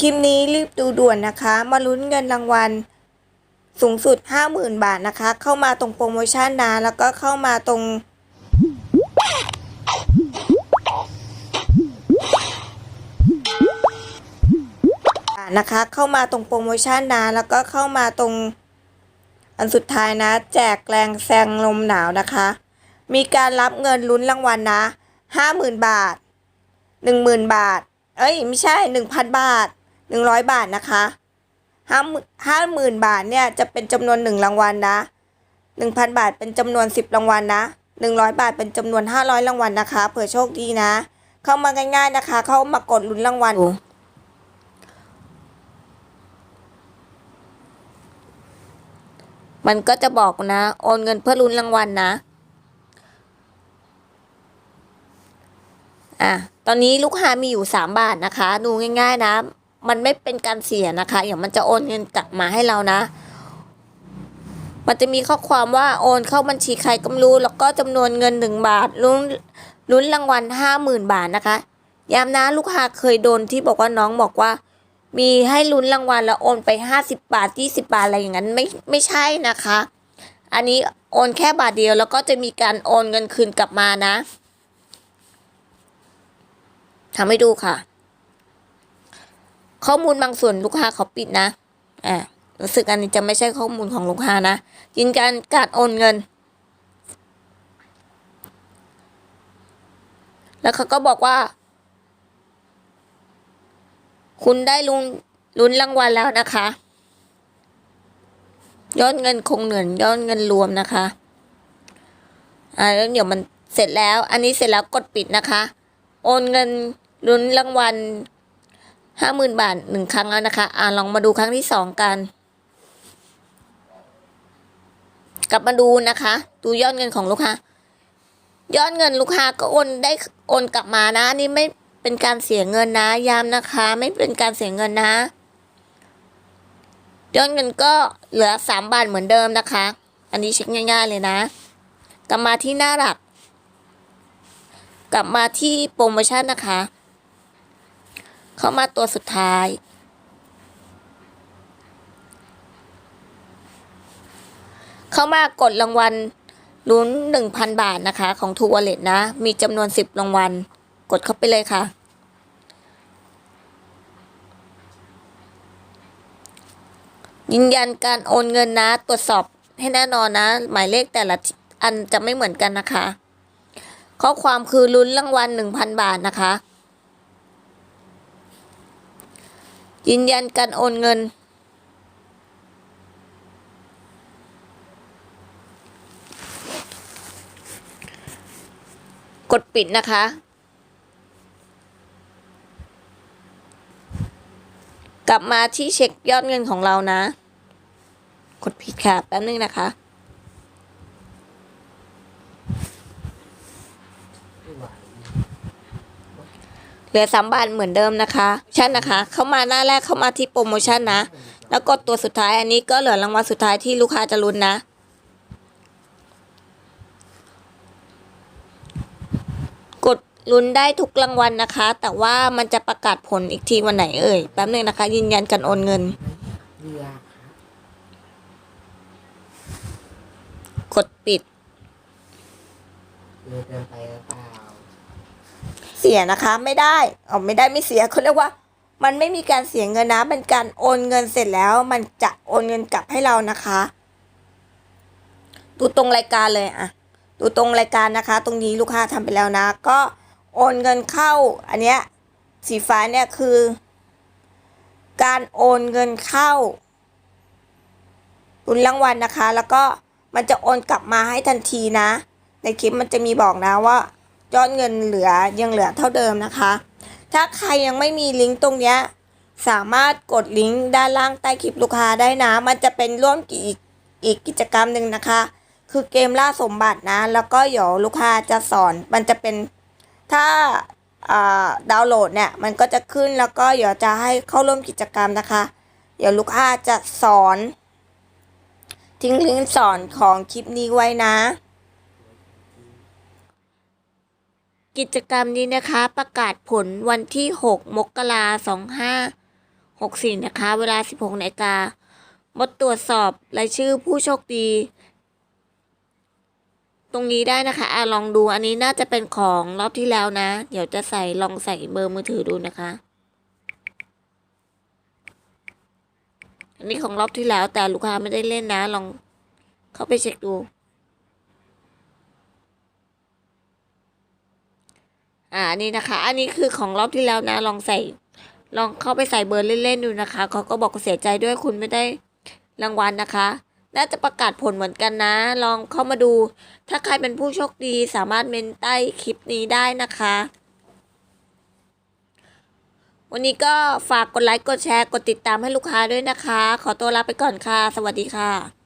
คลิปนี้รีบดูด่วนนะคะ มาลุ้นเงินรางวัลสูงสุด 50,000 บาทนะคะ เข้ามาตรงโปรโมชั่นนะแล้วก็เข้ามาตรงนะคะ เข้ามาตรงโปรโมชั่นนะแล้วก็เข้ามาตรงอันสุดท้ายนะ แจกแรงแซงลมหนาวนะคะ มีการรับเงินลุ้นรางวัลนะ50,000 บาท 10,000 บาท เอ้ย ไม่ใช่ 1,000 บาท 100 บาทนะคะห้าห้าหมื่นบาทเนี่ยจะเป็นจำนวนหนึ่งรางวัลนะหนึ่งพันบาทเป็นจำนวนสิบรางวัลนะหนึ่งร้อยบาทเป็นจำนวนห้าร้อยรางวัลนะคะ เผื่อโชคดีนะ เข้ามาง่ายๆนะคะ เข้ามากดลุ้นรางวัลมันก็จะบอกนะ โอนเงินเพื่อลุ้นรางวัลนะ อะ ตอนนี้ลูกค้ามีอยู่สามบาทนะคะ ดูง่าย ๆนะ มันไม่เป็นการเสียนะคะ อย่างมันจะโอนเงินกลับมาให้เรานะ มันจะมีข้อความว่าโอนเข้าบัญชีใครก็ไม่รู้ แล้วก็จำนวนเงินหนึ่งบาทลุ้นลุ้นรางวัลห้าหมื่นบาทนะคะย้ำนะลูกค้าเคยโดนที่บอกว่าน้องบอกว่า มีให้ลุ้นรางวัลแล้วโอนไปห้าสิบบาทยี่สิบาทอะไรอย่างนั้นไม่ไม่ใช่นะคะ อันนี้โอนแค่บาทเดียวแล้วก็จะมีการโอนเงินคืนกลับมานะทำให้ดูค่ะ ข้อมูลบางส่วนลูกค้าเขาปิดนะ อ่ารู้สึกอันนี้จะไม่ใช่ข้อมูลของลูกค้านะยืนยันการโอนเงิน แล้วเขาก็บอกว่า คุณได้ลุ้นลุ้นรางวัลแล้วนะคะ ยอดเงินคงเหนือนยอดเงินรวมนะคะ อ่าแล้วเดี๋ยวมันเสร็จแล้ว อันนี้เสร็จแล้วกดปิดนะคะ โอนเงินลุ้นรางวัล ห้าหมื่นบาทหนึ่งครั้งแล้วนะคะ อ่าลองมาดูครั้งที่สองกัน กลับมาดูนะคะ ดูยอดเงินของลูกค้ายอดเงินลูกค้าก็โอนได้โอนกลับมานะนนี่ไม่เป็นการเสียเงินนะ ย้ำนะคะ ไม่เป็นการเสียเงินนะยอดเงินก็เหลือสามบาทเหมือนเดิมนะคะ อันนี้เช็คง่าย ๆ เลยนะ กลับมาที่หน้าหลัก กลับมาที่โปรโมชั่นนะคะ เข้ามาตัวสุดท้าย เข้ามากดรางวัลลุ้นหนึ่งพันบาทนะคะ ของทูวอลเล็ตนะ มีจำนวนสิบรางวัล กดเข้าไปเลยค่ะ ยืนยันการโอนเงินนะ ตรวจสอบให้แน่นอนนะ หมายเลขแต่ละอันจะไม่เหมือนกันนะคะ ข้อความคือลุ้นรางวัลหนึ่งพันบาทนะคะ ยืนยันการโอนเงิน กดปิดนะคะ กลับมาที่เช็คยอดเงินของเรานะ กดผิดค่ะ แป๊บนึงนะคะ เหลือสามบาทเหมือนเดิมนะคะชั่นนะคะ เข้ามาหน้าแรกเข้ามาที่โปรโมชั่นนะ แล้วกดตัวสุดท้ายอันนี้ก็เหลือรางวัลสุดท้ายที่ลูกค้าจะลุ้นนะกดลุ้นได้ทุกรางวัลนะคะ แต่ว่ามันจะประกาศผลอีกทีวันไหนเอ่ยแป๊บนึงนะคะ ยืนยันการโอนเงิน กดปิดเรือเดินไปหรือเปล่า เสียนะคะไม่ได้อ๋อไม่ได้ไม่เสียเขาเรียกว่า มันไม่มีการเสียเงินนะเป็นการโอนเงินเสร็จแล้ว มันจะโอนเงินกลับให้เรานะคะ ดูตรงรายการเลยอะดูตรงรายการนะคะ ตรงนี้ลูกค้าทำไปแล้วนะ ก็โอนเงินเข้า อันเนี้ยสีฟ้าเนี่ยคือ การโอนเงินเข้ารุนรางวัลนะคะ แล้วก็มันจะโอนกลับมาให้ทันทีนะ ในคลิปมันจะมีบอกนะว่า ยอดเงินเหลือยังเหลือเท่าเดิมนะคะ ถ้าใครยังไม่มีลิงก์ตรงเนี้ยสามารถกดลิงก์ด้านล่างใต้คลิปลูกค้าได้นะ มันจะเป็นร่วมอีกอีกกิจกรรมหนึ่งนะคะ คือเกมล่าสมบัตินะ แล้วก็เดี๋ยวลูกค้าจะสอน มันจะเป็นถ้าอ่าดาวน์โหลดเนี่ย มันก็จะขึ้นแล้วก็เดี๋ยวจะให้เข้าร่วมกิจกรรมนะคะ เดี๋ยวลูกค้าจะสอน ทิ้งลิงก์สอนของคลิปนี้ไว้นะ กิจกรรมนี้นะคะประกาศผลวันที่ 6 มกราสองห้า64 นะคะ เวลา 16นาฬิกาบดตรวจสอบรายชื่อผู้โชคดี ตรงนี้ได้นะคะอะลองดูอันนี้น่าจะเป็นของรอบที่แล้วนะ เดี๋ยวจะใส่ลองใส่เบอร์มือถือดูนะคะ อันนี้ของรอบที่แล้วแต่ลูกค้าไม่ได้เล่นนะ ลองเข้าไปเช็คดู อ่านี่นะคะ อันนี้คือของรอบที่แล้วนะ ลองใส่ ลองเข้าไปใส่เบอร์เล่นๆดูนะคะเขาก็บอกเสียใจด้วยคุณไม่ได้รางวัลนะคะ น่าจะประกาศผลเหมือนกันนะ ลองเข้ามาดู ถ้าใครเป็นผู้โชคดีสามารถเมนใต้คลิปนี้ได้นะคะ วันนี้ก็ฝากกดไลค์กดแชร์กดติดตามให้ลูกค้าด้วยนะคะ ขอตัวลาไปก่อนค่ะ สวัสดีค่ะ